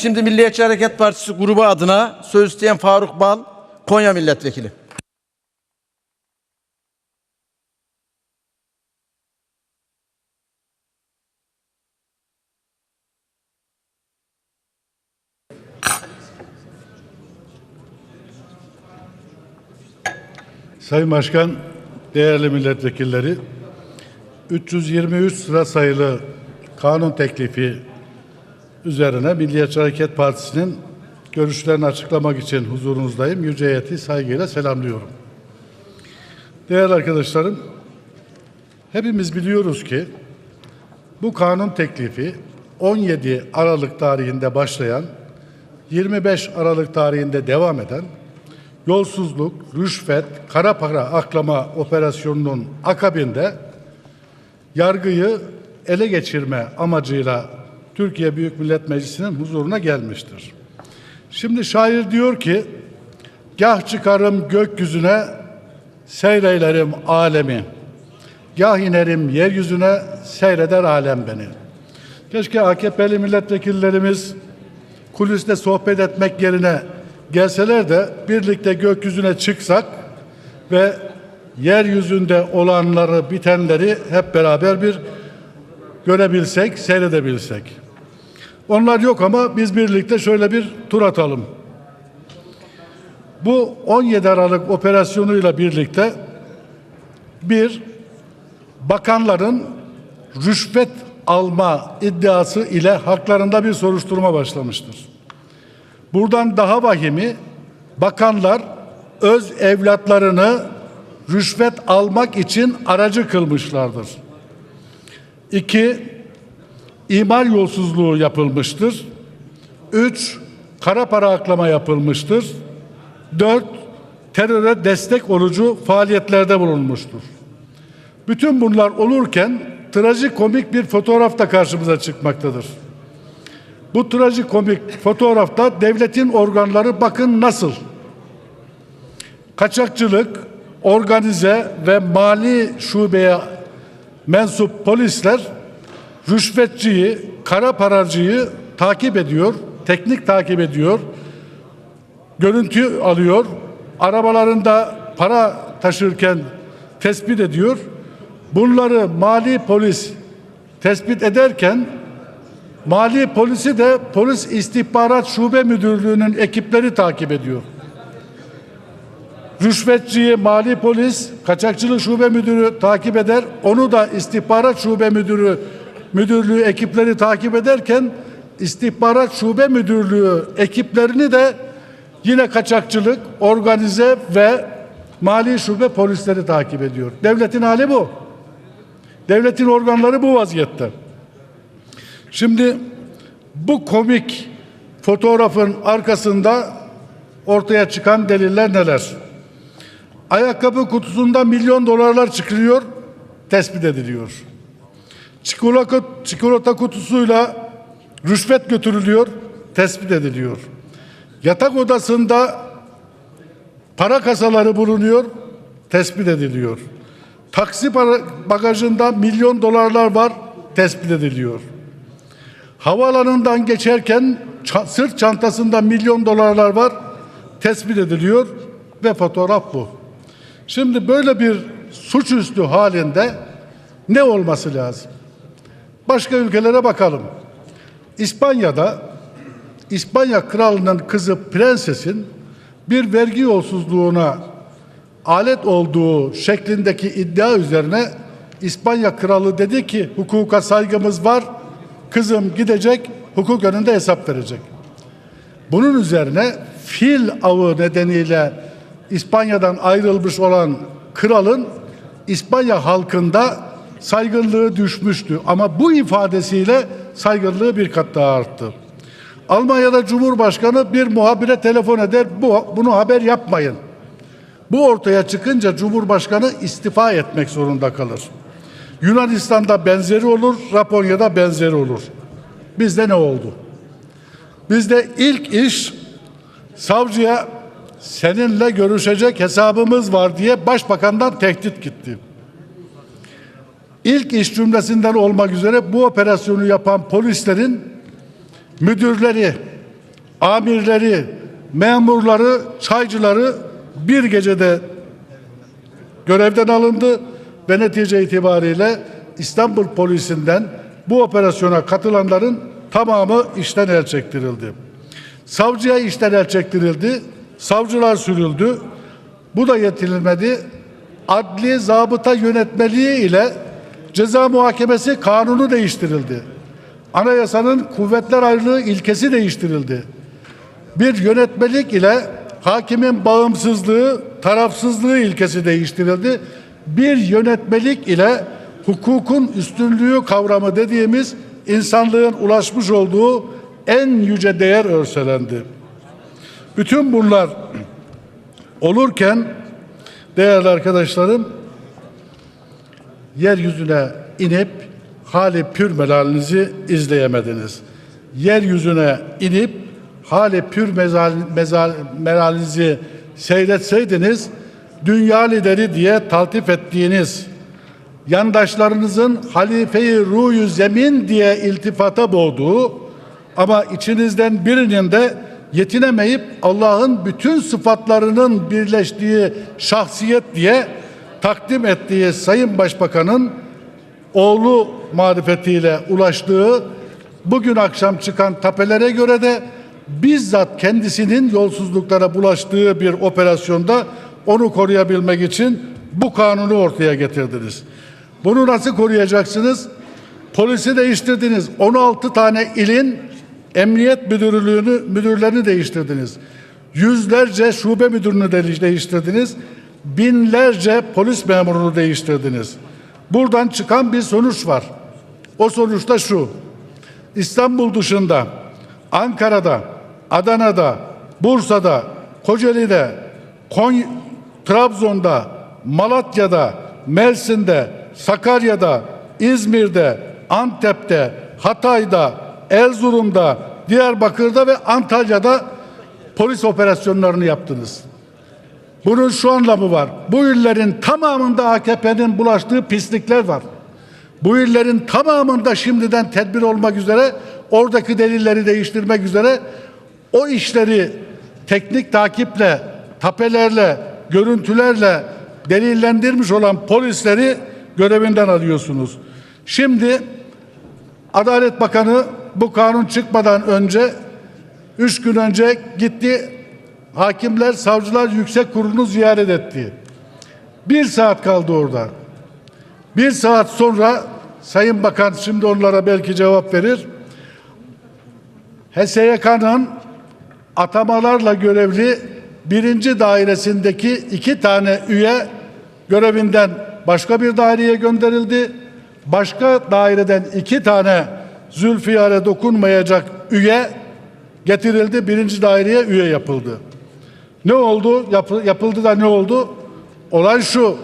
şimdi Milliyetçi Hareket Partisi grubu adına söz isteyen Faruk Bal, Konya Milletvekili. Sayın Başkan, değerli milletvekilleri, 323 sıra sayılı kanun teklifi üzerine Milliyetçi Hareket Partisi'nin görüşlerini açıklamak için huzurunuzdayım. Yüce heyeti saygıyla selamlıyorum. Değerli arkadaşlarım, hepimiz biliyoruz ki bu kanun teklifi 17 Aralık tarihinde başlayan, 25 Aralık tarihinde devam eden yolsuzluk, rüşvet, kara para aklama operasyonunun akabinde yargıyı ele geçirme amacıyla Türkiye Büyük Millet Meclisi'nin huzuruna gelmiştir. Şimdi şair diyor ki, gah çıkarım gökyüzüne, seyreylerim alemi, gah inerim yeryüzüne, seyreder alem beni. Keşke AKP'li milletvekillerimiz kuliste sohbet etmek yerine gelseler de birlikte gökyüzüne çıksak ve yeryüzünde olanları, bitenleri hep beraber bir görebilsek, seyredebilsek. Onlar yok ama biz birlikte şöyle bir tur atalım. Bu 17 Aralık operasyonuyla birlikte bir bakanların rüşvet alma iddiası ile haklarında bir soruşturma başlamıştır. Buradan daha vahimi bakanlar öz evlatlarını rüşvet almak için aracı kılmışlardır. İki, imar yolsuzluğu yapılmıştır. Üç, kara para aklama yapılmıştır. Dört, teröre destek olucu faaliyetlerde bulunmuştur. Bütün bunlar olurken trajikomik bir fotoğraf da karşımıza çıkmaktadır. Bu trajikomik fotoğrafta devletin organları bakın nasıl. Kaçakçılık, organize ve mali şubeye mensup polisler rüşvetçiyi, kara paracıyı takip ediyor, teknik takip ediyor, görüntü alıyor, arabalarında para taşırken tespit ediyor. Bunları mali polis tespit ederken Mali polisi de Polis İstihbarat Şube Müdürlüğü'nün ekipleri takip ediyor. Rüşvetçiyi mali polis, kaçakçılık şube müdürü takip eder. Onu da istihbarat şube müdürü müdürlüğü ekipleri takip ederken istihbarat şube müdürlüğü ekiplerini de yine kaçakçılık, organize ve mali şube polisleri takip ediyor. Devletin hali bu. Devletin organları bu vaziyette. Şimdi bu komik fotoğrafın arkasında ortaya çıkan deliller neler? Ayakkabı kutusunda milyon dolarlar çıkıyor, tespit ediliyor. Çikolata, çikolata kutusuyla rüşvet götürülüyor, tespit ediliyor. Yatak odasında para kasaları bulunuyor, tespit ediliyor. Taksi bagajında milyon dolarlar var, tespit ediliyor. Havaalanından geçerken sırt çantasında milyon dolarlar var, tespit ediliyor ve fotoğraf bu. Şimdi böyle bir suçüstü halinde ne olması lazım? Başka ülkelere bakalım. İspanya'da İspanya kralının kızı prensesin bir vergi yolsuzluğuna alet olduğu şeklindeki iddia üzerine İspanya kralı dedi ki hukuka saygımız var. Kızım gidecek hukuk önünde hesap verecek. Bunun üzerine fil avı nedeniyle İspanya'dan ayrılmış olan kralın İspanya halkında saygınlığı düşmüştü. Ama bu ifadesiyle saygınlığı bir kat daha arttı. Almanya'da Cumhurbaşkanı bir muhabire telefon eder, bu, bunu haber yapmayın. Bu ortaya çıkınca Cumhurbaşkanı istifa etmek zorunda kalır. Yunanistan'da benzeri olur, Japonya'da benzeri olur. Bizde ne oldu? Bizde ilk iş savcıya seninle görüşecek hesabımız var diye başbakandan tehdit gitti. İlk iş cümlesinden olmak üzere bu operasyonu yapan polislerin müdürleri, amirleri, memurları, çaycıları bir gecede görevden alındı ve netice itibariyle İstanbul polisinden bu operasyona katılanların tamamı işten el çektirildi. Savcıya işten el çektirildi. Savcılar sürüldü. Bu da yetinilmedi. Adli zabıta yönetmeliği ile ceza muhakemesi kanunu değiştirildi. Anayasanın kuvvetler ayrılığı ilkesi değiştirildi. Bir yönetmelik ile hakimin bağımsızlığı, tarafsızlığı ilkesi değiştirildi. Bir yönetmelik ile hukukun üstünlüğü kavramı dediğimiz insanlığın ulaşmış olduğu en yüce değer örselendi. Bütün bunlar olurken değerli arkadaşlarım yeryüzüne inip hali pür melalinizi izleyemediniz. Yeryüzüne inip hali pür mezal, mezal, melalinizi seyretseydiniz dünya lideri diye taltif ettiğiniz yandaşlarınızın halife-i ruyu zemin diye iltifata boğduğu ama içinizden birinin de yetinemeyip Allah'ın bütün sıfatlarının birleştiği şahsiyet diye takdim ettiği Sayın Başbakan'ın oğlu marifetiyle ulaştığı bugün akşam çıkan tapelere göre de bizzat kendisinin yolsuzluklara bulaştığı bir operasyonda onu koruyabilmek için bu kanunu ortaya getirdiniz. Bunu nasıl koruyacaksınız? Polisi değiştirdiniz. 16 tane ilin emniyet müdürlüğünü müdürlerini değiştirdiniz. Yüzlerce şube müdürünü de değiştirdiniz. Binlerce polis memurunu değiştirdiniz. Buradan çıkan bir sonuç var. O sonuç da şu. İstanbul dışında, Ankara'da, Adana'da, Bursa'da, Kocaeli'de, Konya, Trabzon'da, Malatya'da, Mersin'de, Sakarya'da, İzmir'de, Antep'te, Hatay'da, Erzurum'da, Diyarbakır'da ve Antalya'da polis operasyonlarını yaptınız. Bunun şu anlamı var. Bu illerin tamamında AKP'nin bulaştığı pislikler var. Bu illerin tamamında şimdiden tedbir olmak üzere oradaki delilleri değiştirmek üzere o işleri teknik takiple, tapelerle, görüntülerle delillendirmiş olan polisleri görevinden alıyorsunuz. Şimdi Adalet Bakanı bu kanun çıkmadan önce üç gün önce gitti Hakimler Savcılar Yüksek Kurulu'nu ziyaret etti. Bir saat kaldı orada. Bir saat sonra Sayın Bakan şimdi onlara belki cevap verir. HSYK'nın atamalarla görevli birinci dairesindeki iki tane üye görevinden başka bir daireye gönderildi. Başka daireden iki tane Zülfiyar'e dokunmayacak üye getirildi. Birinci daireye üye yapıldı. Ne oldu? Yapı- yapıldı da ne oldu? Olay şu.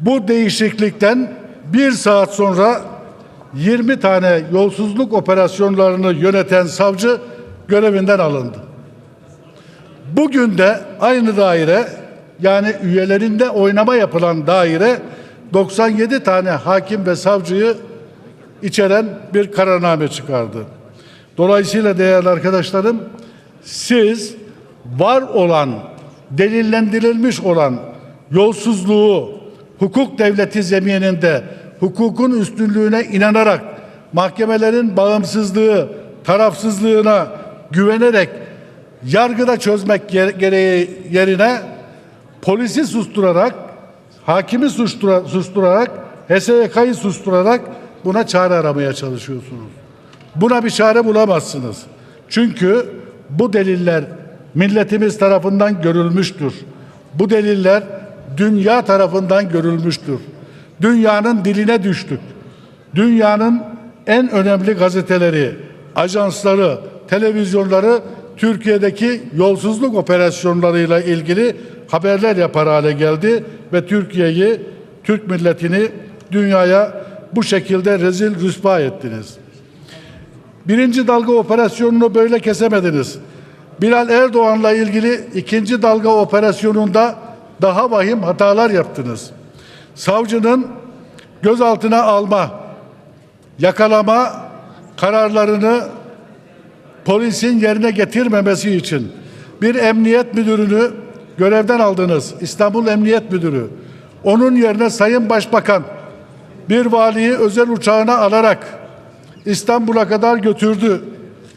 Bu değişiklikten bir saat sonra 20 tane yolsuzluk operasyonlarını yöneten savcı görevinden alındı. Bugün de aynı daire yani üyelerinde oynama yapılan daire 97 tane hakim ve savcıyı içeren bir kararname çıkardı. Dolayısıyla değerli arkadaşlarım siz var olan, delillendirilmiş olan yolsuzluğu hukuk devleti zemininde hukukun üstünlüğüne inanarak mahkemelerin bağımsızlığı, tarafsızlığına güvenerek yargıda çözmek gere- gereği yerine polisi susturarak, hakimi sustura, susturarak, HSYK'yı susturarak buna çare aramaya çalışıyorsunuz. Buna bir çare bulamazsınız. Çünkü bu deliller milletimiz tarafından görülmüştür. Bu deliller dünya tarafından görülmüştür. Dünyanın diline düştük. Dünyanın en önemli gazeteleri, ajansları, televizyonları Türkiye'deki yolsuzluk operasyonlarıyla ilgili haberler yapar hale geldi ve Türkiye'yi, Türk milletini dünyaya bu şekilde rezil rüsva ettiniz. Birinci dalga operasyonunu böyle kesemediniz. Bilal Erdoğan'la ilgili ikinci dalga operasyonunda daha vahim hatalar yaptınız. Savcının gözaltına alma, yakalama kararlarını polisin yerine getirmemesi için bir emniyet müdürünü görevden aldınız. İstanbul Emniyet Müdürü. Onun yerine Sayın Başbakan bir valiyi özel uçağına alarak İstanbul'a kadar götürdü.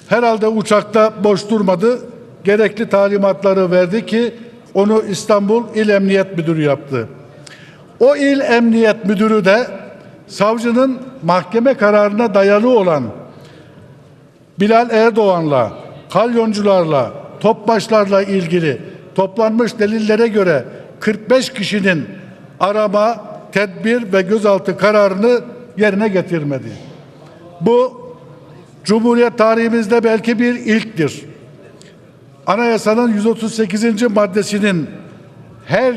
Herhalde uçakta boş durmadı. Gerekli talimatları verdi ki onu İstanbul İl Emniyet Müdürü yaptı. O il emniyet müdürü de savcının mahkeme kararına dayalı olan Bilal Erdoğan'la, kalyoncularla, topbaşlarla ilgili toplanmış delillere göre 45 kişinin arama, tedbir ve gözaltı kararını yerine getirmedi. Bu Cumhuriyet tarihimizde belki bir ilktir. Anayasanın 138. maddesinin her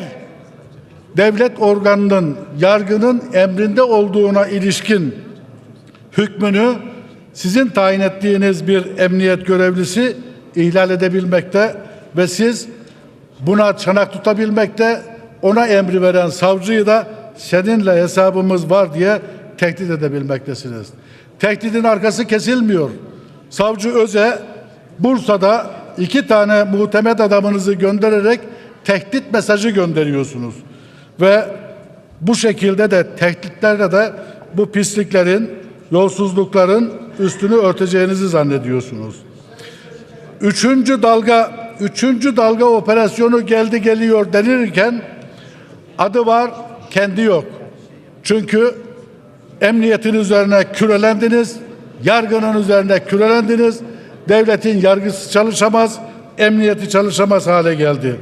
devlet organının yargının emrinde olduğuna ilişkin hükmünü sizin tayin ettiğiniz bir emniyet görevlisi ihlal edebilmekte ve siz buna çanak tutabilmekte ona emri veren savcıyı da seninle hesabımız var diye tehdit edebilmektesiniz. Tehditin arkası kesilmiyor. Savcı Öze Bursa'da iki tane muhtemet adamınızı göndererek tehdit mesajı gönderiyorsunuz. Ve bu şekilde de tehditlerle de bu pisliklerin, yolsuzlukların üstünü örteceğinizi zannediyorsunuz. Üçüncü dalga, üçüncü dalga operasyonu geldi geliyor denirken adı var, kendi yok. Çünkü emniyetin üzerine kürelendiniz, yargının üzerine kürelendiniz, devletin yargısı çalışamaz, emniyeti çalışamaz hale geldi.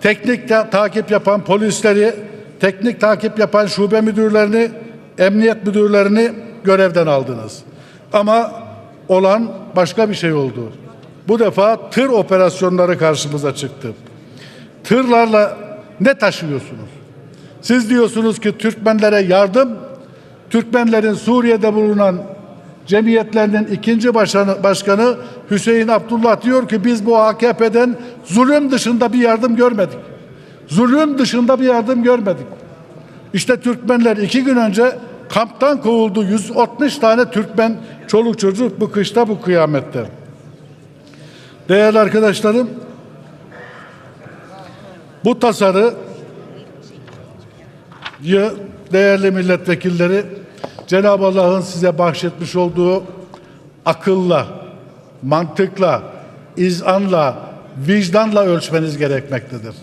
Teknik ta- takip yapan polisleri, teknik takip yapan şube müdürlerini, emniyet müdürlerini görevden aldınız. Ama olan başka bir şey oldu. Bu defa tır operasyonları karşımıza çıktı. Tırlarla ne taşıyorsunuz? Siz diyorsunuz ki Türkmenlere yardım, Türkmenlerin Suriye'de bulunan cemiyetlerinin ikinci başkanı, başkanı Hüseyin Abdullah diyor ki biz bu AKP'den zulüm dışında bir yardım görmedik. Zulüm dışında bir yardım görmedik. İşte Türkmenler iki gün önce kamptan kovuldu. 160 tane Türkmen çoluk çocuk bu kışta bu kıyamette. Değerli arkadaşlarım bu tasarı değerli milletvekilleri Cenab-ı Allah'ın size bahşetmiş olduğu akılla, mantıkla, izanla, vicdanla ölçmeniz gerekmektedir.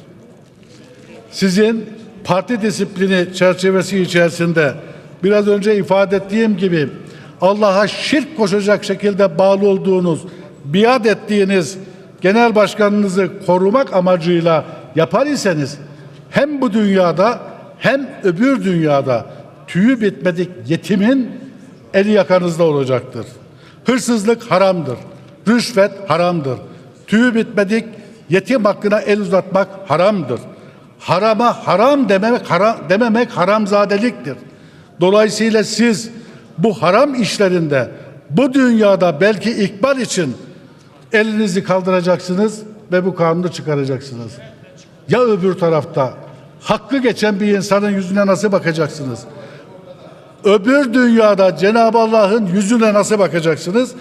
Sizin parti disiplini çerçevesi içerisinde biraz önce ifade ettiğim gibi Allah'a şirk koşacak şekilde bağlı olduğunuz, biat ettiğiniz genel başkanınızı korumak amacıyla yapar iseniz hem bu dünyada hem öbür dünyada tüyü bitmedik yetimin eli yakanızda olacaktır. Hırsızlık haramdır. Rüşvet haramdır. Tüyü bitmedik yetim hakkına el uzatmak haramdır. Harama haram dememek, haram, dememek haramzadeliktir. Dolayısıyla siz bu haram işlerinde bu dünyada belki ikbal için elinizi kaldıracaksınız ve bu kanunu çıkaracaksınız. Ya öbür tarafta hakkı geçen bir insanın yüzüne nasıl bakacaksınız? Öbür dünyada Cenab-ı Allah'ın yüzüne nasıl bakacaksınız?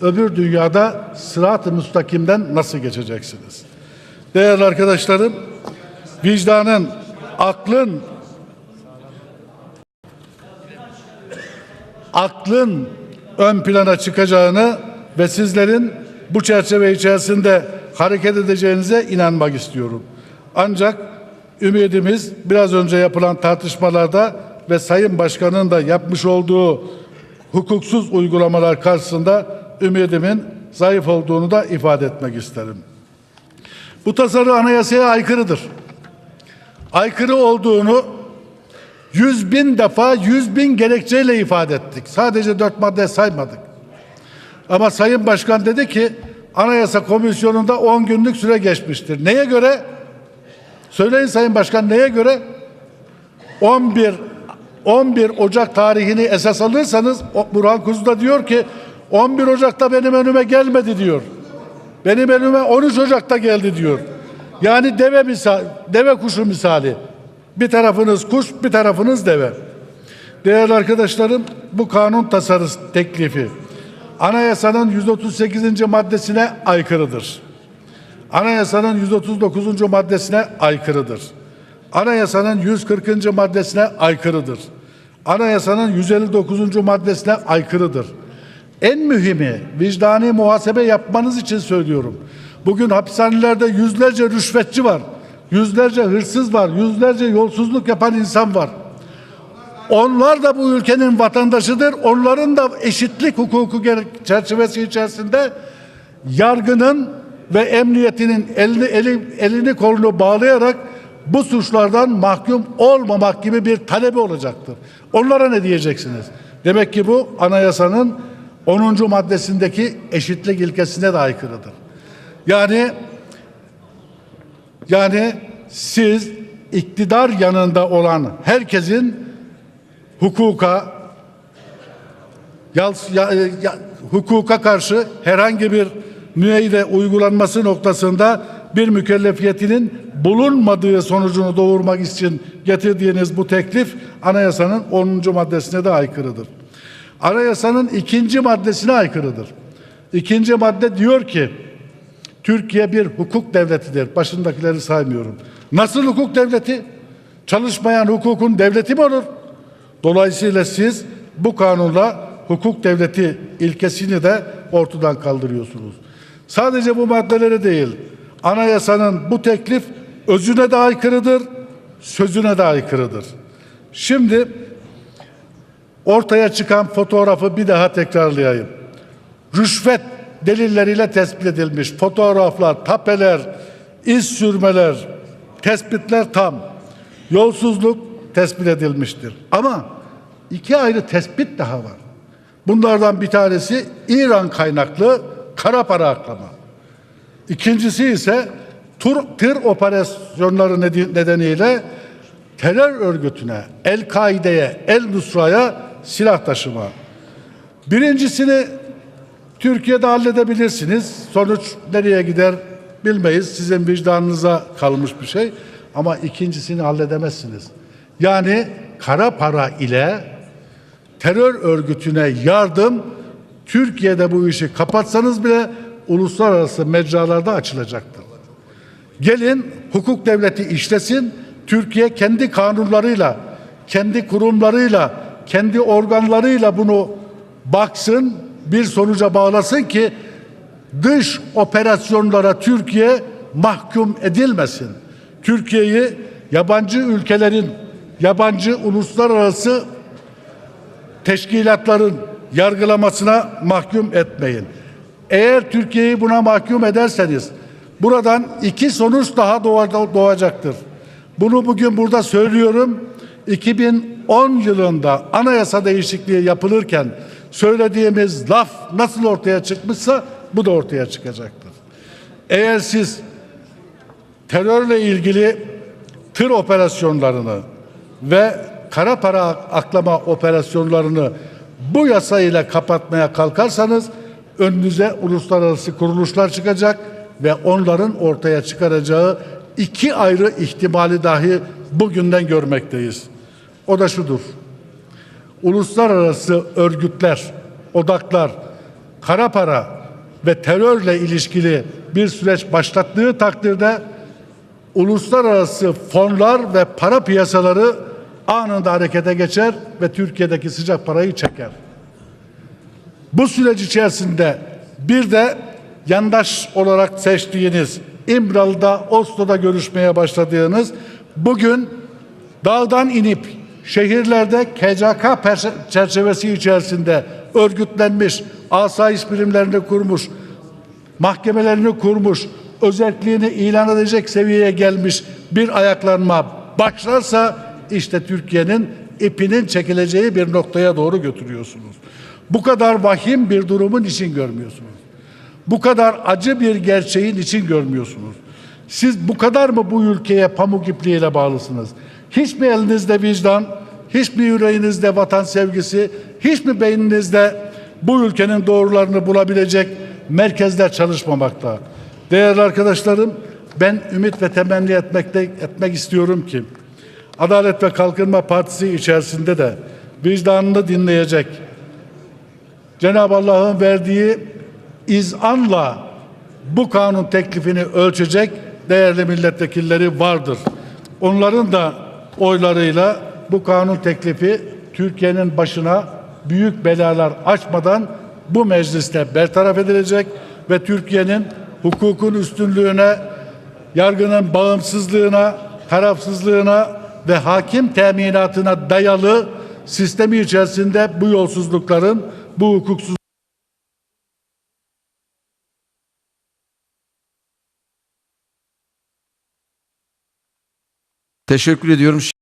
Öbür dünyada sırat-ı müstakimden nasıl geçeceksiniz? Değerli arkadaşlarım, vicdanın, aklın, aklın ön plana çıkacağını ve sizlerin bu çerçeve içerisinde hareket edeceğinize inanmak istiyorum. Ancak ümidimiz biraz önce yapılan tartışmalarda ve Sayın Başkan'ın da yapmış olduğu hukuksuz uygulamalar karşısında ümidimin zayıf olduğunu da ifade etmek isterim. Bu tasarı anayasaya aykırıdır. Aykırı olduğunu yüz bin defa yüz bin gerekçeyle ifade ettik. Sadece dört madde saymadık. Ama Sayın Başkan dedi ki Anayasa Komisyonu'nda 10 günlük süre geçmiştir. Neye göre? Söyleyin Sayın Başkan neye göre? 11 11 Ocak tarihini esas alırsanız Burhan Kuzu da diyor ki 11 Ocak'ta benim önüme gelmedi diyor. Benim önüme 13 Ocak'ta geldi diyor. Yani deve misal, deve kuşu misali. Bir tarafınız kuş, bir tarafınız deve. Değerli arkadaşlarım, bu kanun tasarısı teklifi anayasanın 138. maddesine aykırıdır. Anayasanın 139. maddesine aykırıdır. Anayasanın 140. maddesine aykırıdır. Anayasanın 159. maddesine aykırıdır. En mühimi vicdani muhasebe yapmanız için söylüyorum. Bugün hapishanelerde yüzlerce rüşvetçi var. Yüzlerce hırsız var. Yüzlerce yolsuzluk yapan insan var. Onlar da bu ülkenin vatandaşıdır. Onların da eşitlik hukuku çerçevesi içerisinde yargının ve emniyetinin elini, eli- elini kolunu bağlayarak bu suçlardan mahkum olmamak gibi bir talebi olacaktır. Onlara ne diyeceksiniz? Demek ki bu anayasanın 10. maddesindeki eşitlik ilkesine de aykırıdır. Yani yani siz iktidar yanında olan herkesin hukuka ya- ya- hukuka karşı herhangi bir müeyyide uygulanması noktasında bir mükellefiyetinin bulunmadığı sonucunu doğurmak için getirdiğiniz bu teklif anayasanın 10. maddesine de aykırıdır. Anayasanın ikinci maddesine aykırıdır. İkinci madde diyor ki Türkiye bir hukuk devletidir. Başındakileri saymıyorum. Nasıl hukuk devleti? Çalışmayan hukukun devleti mi olur? Dolayısıyla siz bu kanunla hukuk devleti ilkesini de ortadan kaldırıyorsunuz. Sadece bu maddeleri değil, anayasanın bu teklif özüne de aykırıdır, sözüne de aykırıdır. Şimdi ortaya çıkan fotoğrafı bir daha tekrarlayayım. Rüşvet delilleriyle tespit edilmiş fotoğraflar, tapeler, iz sürmeler, tespitler tam. Yolsuzluk tespit edilmiştir. Ama iki ayrı tespit daha var. Bunlardan bir tanesi İran kaynaklı kara para aklama. İkincisi ise tur, tır operasyonları nedeniyle terör örgütüne, El-Kaide'ye, El-Nusra'ya silah taşıma. Birincisini Türkiye'de halledebilirsiniz. Sonuç nereye gider bilmeyiz. Sizin vicdanınıza kalmış bir şey. Ama ikincisini halledemezsiniz. Yani kara para ile terör örgütüne yardım Türkiye'de bu işi kapatsanız bile uluslararası mecralarda açılacaktır. Gelin hukuk devleti işlesin. Türkiye kendi kanunlarıyla, kendi kurumlarıyla, kendi organlarıyla bunu baksın, bir sonuca bağlasın ki dış operasyonlara Türkiye mahkum edilmesin. Türkiye'yi yabancı ülkelerin, yabancı uluslararası teşkilatların yargılamasına mahkum etmeyin. Eğer Türkiye'yi buna mahkum ederseniz buradan iki sonuç daha doğa- doğacaktır. Bunu bugün burada söylüyorum. 2010 yılında anayasa değişikliği yapılırken söylediğimiz laf nasıl ortaya çıkmışsa bu da ortaya çıkacaktır. Eğer siz terörle ilgili tır operasyonlarını ve kara para aklama operasyonlarını bu yasayla kapatmaya kalkarsanız önünüze uluslararası kuruluşlar çıkacak ve onların ortaya çıkaracağı iki ayrı ihtimali dahi bugünden görmekteyiz. O da şudur. Uluslararası örgütler, odaklar, kara para ve terörle ilişkili bir süreç başlattığı takdirde uluslararası fonlar ve para piyasaları anında harekete geçer ve Türkiye'deki sıcak parayı çeker. Bu süreç içerisinde bir de yandaş olarak seçtiğiniz İmralı'da, Oslo'da görüşmeye başladığınız bugün dağdan inip şehirlerde KCK çerçevesi içerisinde örgütlenmiş, asayiş birimlerini kurmuş, mahkemelerini kurmuş, özelliğini ilan edecek seviyeye gelmiş bir ayaklanma başlarsa işte Türkiye'nin ipinin çekileceği bir noktaya doğru götürüyorsunuz. Bu kadar vahim bir durumun için görmüyorsunuz. Bu kadar acı bir gerçeğin için görmüyorsunuz. Siz bu kadar mı bu ülkeye pamuk ipliğiyle bağlısınız? Hiç mi elinizde vicdan, hiç mi yüreğinizde vatan sevgisi, hiç mi beyninizde bu ülkenin doğrularını bulabilecek merkezler çalışmamakta? Değerli arkadaşlarım, ben ümit ve temenni etmekte etmek istiyorum ki Adalet ve Kalkınma Partisi içerisinde de vicdanını dinleyecek, Cenab-ı Allah'ın verdiği izanla bu kanun teklifini ölçecek değerli milletvekilleri vardır. Onların da oylarıyla bu kanun teklifi Türkiye'nin başına büyük belalar açmadan bu mecliste bertaraf edilecek ve Türkiye'nin hukukun üstünlüğüne, yargının bağımsızlığına, tarafsızlığına ve hakim teminatına dayalı sistemi içerisinde bu yolsuzlukların, bu hukuksuz Teşekkür ediyorum.